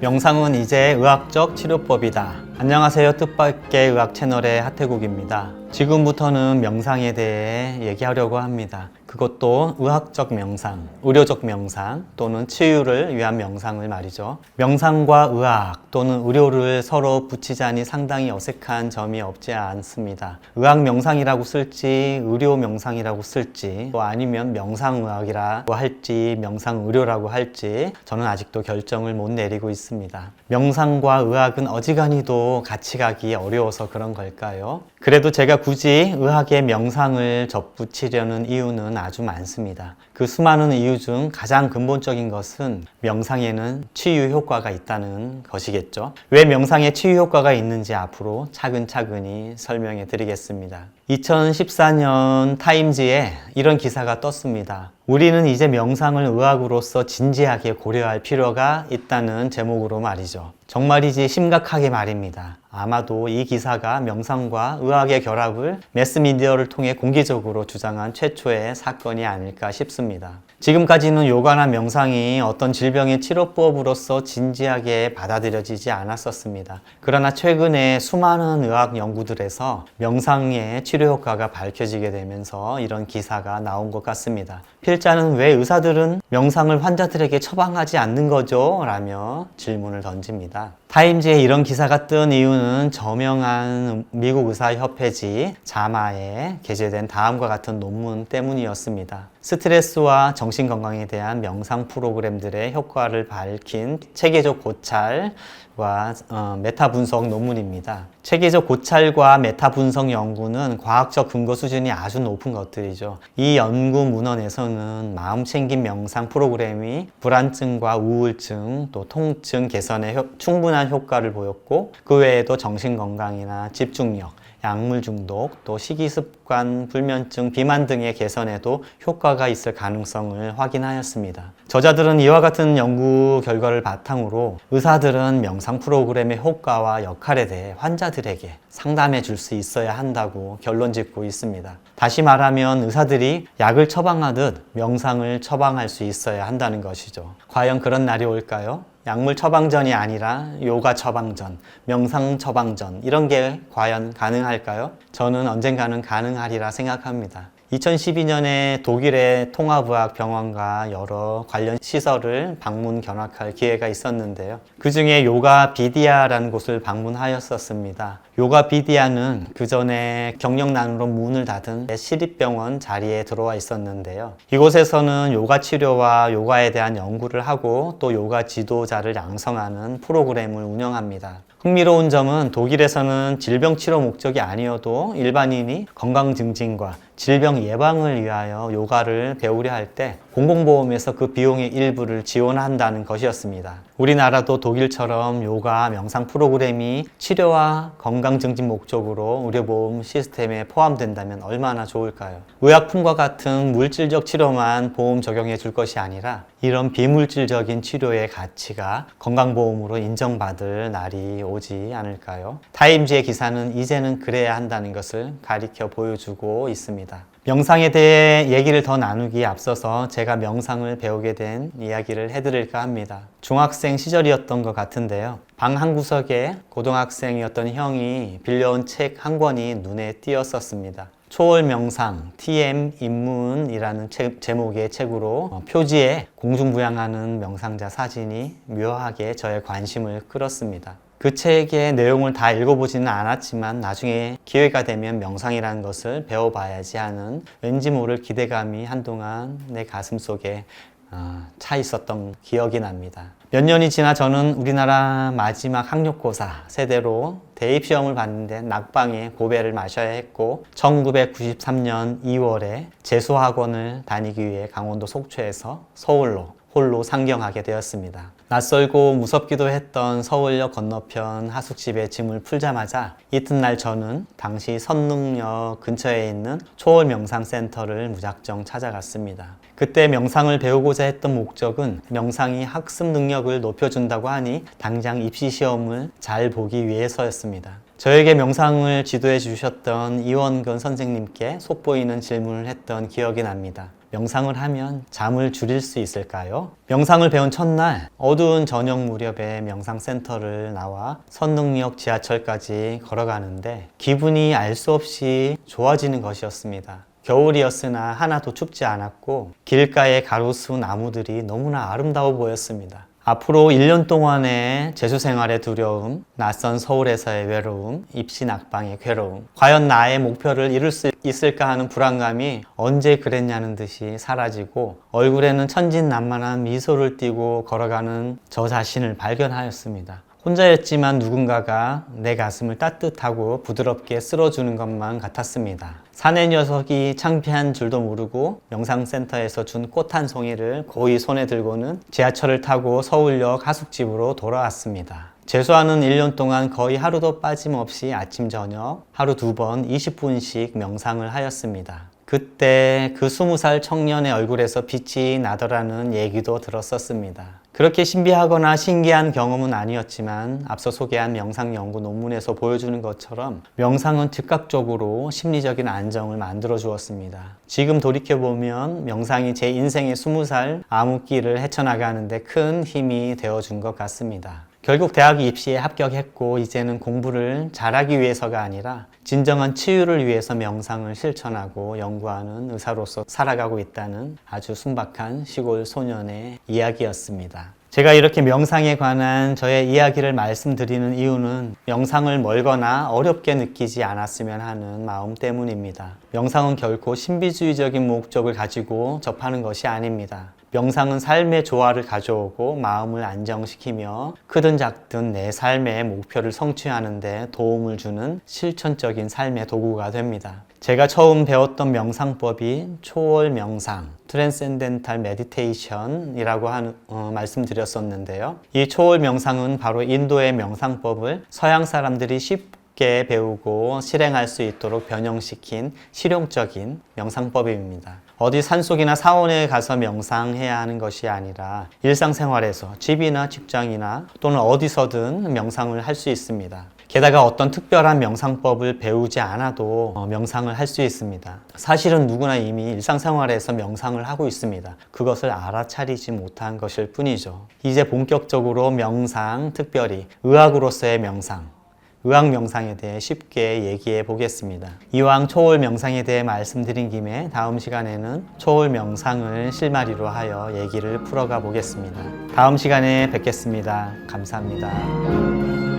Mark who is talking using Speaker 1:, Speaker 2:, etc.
Speaker 1: 명상은 이제 의학적 치료법이다. 안녕하세요. 뜻밖의 의학 채널의 하태국입니다. 지금부터는 명상에 대해 얘기하려고 합니다. 그것도 의학적 명상, 의료적 명상 또는 치유를 위한 명상을 말이죠. 명상과 의학 또는 의료를 서로 붙이자니 상당히 어색한 점이 없지 않습니다. 의학 명상이라고 쓸지 의료 명상이라고 쓸지 또 아니면 명상의학이라고 할지 명상의료라고 할지 저는 아직도 결정을 못 내리고 있습니다. 명상과 의학은 어지간히도 같이 가기 어려워서 그런 걸까요? 그래도 제가 굳이 의학의 명상을 접붙이려는 이유는 아주 많습니다. 그 수많은 이유 중 가장 근본적인 것은 명상에는 치유 효과가 있다는 것이겠죠. 왜 명상에 치유 효과가 있는지 앞으로 차근차근히 설명해 드리겠습니다. 2014년 타임즈에 이런 기사가 떴습니다. 우리는 이제 명상을 의학으로서 진지하게 고려할 필요가 있다는 제목으로 말이죠. 정말이지 심각하게 말입니다. 아마도 이 기사가 명상과 의학의 결합을 매스미디어를 통해 공개적으로 주장한 최초의 사건이 아닐까 싶습니다. 지금까지는 요가나 명상이 어떤 질병의 치료법으로서 진지하게 받아들여지지 않았었습니다. 그러나 최근에 수많은 의학 연구들에서 명상의 치료 효과가 밝혀지게 되면서 이런 기사가 나온 것 같습니다. 필자는 왜 의사들은 명상을 환자들에게 처방하지 않는 거죠? 라며 질문을 던집니다. 타임즈에 이런 기사가 뜬 이유는 저명한 미국 의사협회지 자마에 게재된 다음과 같은 논문 때문이었습니다. 스트레스와 정신 건강에 대한 명상 프로그램들의 효과를 밝힌 체계적 고찰 과 어, 메타 분석 논문입니다. 체계적 고찰과 메타 분석 연구는 과학적 근거 수준이 아주 높은 것들이죠. 이 연구 문헌에서는 마음 챙김 명상 프로그램이 불안증과 우울증 또 통증 개선에 효- 충분한 효과를 보였고 그 외에도 정신 건강이나 집중력 약물 중독, 또 식이습관, 불면증, 비만 등의 개선에도 효과가 있을 가능성을 확인하였습니다. 저자들은 이와 같은 연구 결과를 바탕으로 의사들은 명상 프로그램의 효과와 역할에 대해 환자들에게 상담해 줄 수 있어야 한다고 결론 짓고 있습니다. 다시 말하면 의사들이 약을 처방하듯 명상을 처방할 수 있어야 한다는 것이죠. 과연 그런 날이 올까요? 약물 처방전이 아니라 요가 처방전, 명상 처방전 이런 게 과연 가능할까요? 저는 언젠가는 가능하리라 생각합니다. 2012년에 독일의 통합의학 병원과 여러 관련 시설을 방문 견학할 기회가 있었는데요. 그 중에 요가 비디아라는 곳을 방문하였었습니다. 요가 비디아는 그 전에 경력난으로 문을 닫은 시립병원 자리에 들어와 있었는데요. 이곳에서는 요가 치료와 요가에 대한 연구를 하고 또 요가 지도자를 양성하는 프로그램을 운영합니다. 흥미로운 점은 독일에서는 질병 치료 목적이 아니어도 일반인이 건강 증진과 질병 예방을 위하여 요가를 배우려 할 때 공공보험에서 그 비용의 일부를 지원한다는 것이었습니다. 우리나라도 독일처럼 요가 명상 프로그램이 치료와 건강 증진 목적으로 의료보험 시스템에 포함된다면 얼마나 좋을까요? 의약품과 같은 물질적 치료만 보험 적용해 줄 것이 아니라 이런 비물질적인 치료의 가치가 건강보험으로 인정받을 날이 오지 않을까요? 타임즈의 기사는 이제는 그래야 한다는 것을 가리켜 보여주고 있습니다. 명상에 대해 얘기를 더 나누기에 앞서서 제가 명상을 배우게 된 이야기를 해드릴까 합니다. 중학생 시절이었던 것 같은데요. 방 한 구석에 고등학생이었던 형이 빌려온 책 한 권이 눈에 띄었었습니다. 초월 명상, TM 입문이라는 책- 제목의 책으로 어, 표지에 공중부양하는 명상자 사진이 묘하게 저의 관심을 끌었습니다. 그 책의 내용을 다 읽어보지는 않았지만 나중에 기회가 되면 명상이라는 것을 배워봐야지 하는 왠지 모를 기대감이 한동안 내 가슴 속에 어, 차 있었던 기억이 납니다. 몇 년이 지나 저는 우리나라 마지막 학력고사 세대로 대입 시험을 봤는데 낙방에 고배를 마셔야 했고 1993년 2월에 재수학원을 다니기 위해 강원도 속초에서 서울로 홀로 상경하게 되었습니다. 낯설고 무섭기도 했던 서울역 건너편 하숙집에 짐을 풀자마자 이튿날 저는 당시 선릉역 근처에 있는 초월 명상센터를 무작정 찾아갔습니다. 그때 명상을 배우고자 했던 목적은 명상이 학습 능력을 높여준다고 하니 당장 입시 시험을 잘 보기 위해서였습니다. 저에게 명상을 지도해 주셨던 이원근 선생님께 속보이는 질문을 했던 기억이 납니다. 명상을 하면 잠을 줄일 수 있을까요? 명상을 배운 첫날 어두운 저녁 무렵에 명상센터를 나와 선릉역 지하철까지 걸어가는데 기분이 알 수 없이 좋아지는 것이었습니다. 겨울이었으나 하나도 춥지 않았고 길가의 가로수 나무들이 너무나 아름다워 보였습니다. 앞으로 1년 동안의 재수 생활의 두려움, 낯선 서울에서의 외로움, 입시 낙방의 괴로움, 과연 나의 목표를 이룰 수 있을까 하는 불안감이 언제 그랬냐는 듯이 사라지고 얼굴에는 천진난만한 미소를 띠고 걸어가는 저 자신을 발견하였습니다. 혼자였지만 누군가가 내 가슴을 따뜻하고 부드럽게 쓸어주는 것만 같았습니다. 사내 녀석이 창피한 줄도 모르고 명상센터에서 준 꽃 한 송이를 고이 손에 들고는 지하철을 타고 서울역 하숙집으로 돌아왔습니다. 재수하는 1년 동안 거의 하루도 빠짐없이 아침, 저녁 하루 두 번 20분씩 명상을 하였습니다. 그때 그 20살 청년의 얼굴에서 빛이 나더라는 얘기도 들었었습니다. 그렇게 신비하거나 신기한 경험은 아니었지만 앞서 소개한 명상 연구 논문에서 보여주는 것처럼 명상은 즉각적으로 심리적인 안정을 만들어 주었습니다. 지금 돌이켜보면 명상이 제 인생의 20살 암흑기를 헤쳐나가는데 큰 힘이 되어 준 것 같습니다. 결국 대학 입시에 합격했고 이제는 공부를 잘하기 위해서가 아니라 진정한 치유를 위해서 명상을 실천하고 연구하는 의사로서 살아가고 있다는 아주 순박한 시골 소년의 이야기였습니다. 제가 이렇게 명상에 관한 저의 이야기를 말씀드리는 이유는 명상을 멀거나 어렵게 느끼지 않았으면 하는 마음 때문입니다. 명상은 결코 신비주의적인 목적을 가지고 접하는 것이 아닙니다. 명상은 삶의 조화를 가져오고 마음을 안정시키며 크든 작든 내 삶의 목표를 성취하는데 도움을 주는 실천적인 삶의 도구가 됩니다. 제가 처음 배웠던 명상법이 초월 명상, 트랜센덴탈 메디테이션이라고 하는 어, 말씀드렸었는데요. 이 초월 명상은 바로 인도의 명상법을 서양 사람들이 쉽게 배우고 실행할 수 있도록 변형시킨 실용적인 명상법입니다. 어디 산속이나 사원에 가서 명상해야 하는 것이 아니라 일상생활에서 집이나 직장이나 또는 어디서든 명상을 할 수 있습니다. 게다가 어떤 특별한 명상법을 배우지 않아도 어, 명상을 할 수 있습니다. 사실은 누구나 이미 일상생활에서 명상을 하고 있습니다. 그것을 알아차리지 못한 것일 뿐이죠. 이제 본격적으로 명상, 특별히 의학으로서의 명상, 의학 명상에 대해 쉽게 얘기해 보겠습니다. 이왕 초월 명상에 대해 말씀드린 김에 다음 시간에는 초월 명상을 실마리로 하여 얘기를 풀어가 보겠습니다. 다음 시간에 뵙겠습니다. 감사합니다.